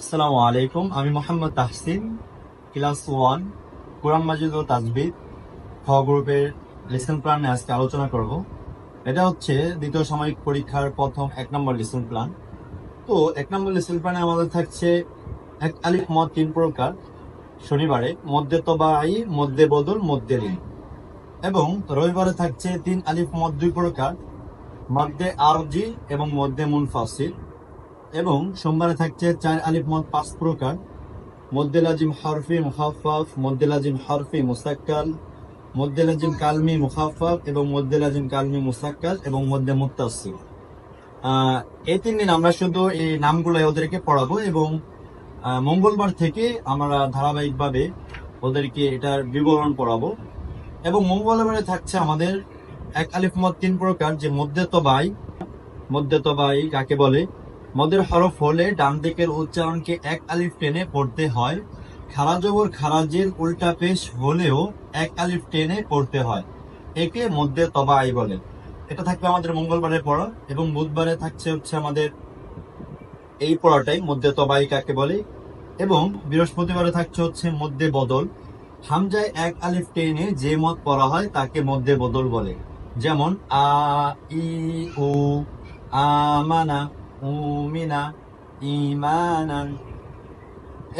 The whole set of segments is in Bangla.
আসসালামু আলাইকুম, আমি মোহাম্মদ তাহসিন, ক্লাস ওয়ান, কোরআন মাজিদ ও তাজবিদ, খ গ্রুপের লেসন প্ল্যান আজকে আলোচনা করব। এটা হচ্ছে দ্বিতীয় সাময়িক পরীক্ষার প্রথম এক নম্বর লেসন প্ল্যান। তো এক নম্বর লেসন প্ল্যানে আমাদের থাকছে এক আলিফ মত তিন প্রকার, শনিবারে মধ্যে তবাই মধ্যে বদল, মধ্যে লীন। এবং রবিবারে থাকছে তিন আলিফ মত দুই প্রকার, মধ্যে আরজি এবং মধ্যে মুনফাসিল। এবং সোমবারে থাকছে চার আলিফ মত পাঁচ প্রকার। মধ্যে লাজিম হরফি মুখাফাফ মধ্যে লাজিম হরফি মুসাক্কাল মধ্যে লাজিম কালমি মুখাফাফ এবং মধ্যে লাজিম কালমি মুসাক্কাল এবং মদ্দে আহ, এই তিন দিন আমরা শুধু এই নামগুলো ওদেরকে পড়াবো এবং মঙ্গলবার থেকে আমরা ধারাবাহিকভাবে ওদেরকে এটার বিবরণ পড়াবো। এবং মঙ্গলবারে থাকছে আমাদের এক আলিফ মত তিন প্রকার যে মধ্যে তবাই মধ্যে তবাই কাকে বলে? মদের হরফ হলে ডান দিকের উচ্চারণকে এক আলিফ টেনে পড়তে হয়। খারাজবর খারাজের উল্টা পেশ হলেও এক আলিফ টেনে পড়তে হয়। একে মধ্যে তবাই বলে। এটা থাকবে আমাদের মঙ্গলবারে পড়া এবং বুধবারে থাকছে হচ্ছে আমাদের এই পড়াটাই মধ্যে তবাই কাকে বলে। এবং বৃহস্পতিবারে থাকছে হচ্ছে মধ্যে বদল। হামজায় এক আলিফ টেনে যে মত পড়া হয় তাকে মধ্যে বদল বলে। যেমন আ, ই, উ আমানা উমিনা ইমানান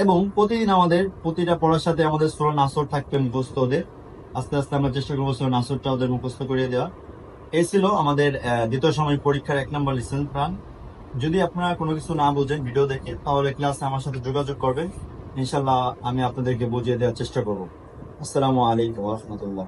এবং প্রতিদিন আমাদের প্রতিটা পড়ার সাথে আমাদের সুরা নাসর থাকবে মুখস্থ ওদের। আস্তে আস্তে আমরা চেষ্টা করব সুরা নাসরটা ওদের মুখস্থ করিয়ে দেওয়া এই ছিল আমাদের দ্বিতীয় সময় পরীক্ষার এক নম্বর লিসেন প্ল্যান যদি আপনারা কোনো কিছু না বোঝেন ভিডিও দেখে, তাহলে ক্লাসে আমার সাথে যোগাযোগ করবেন। ইনশাল্লাহ আমি আপনাদেরকে বুঝিয়ে দেওয়ার চেষ্টা করব। আসসালামু আলাইকুম রহমতুল্লাহ।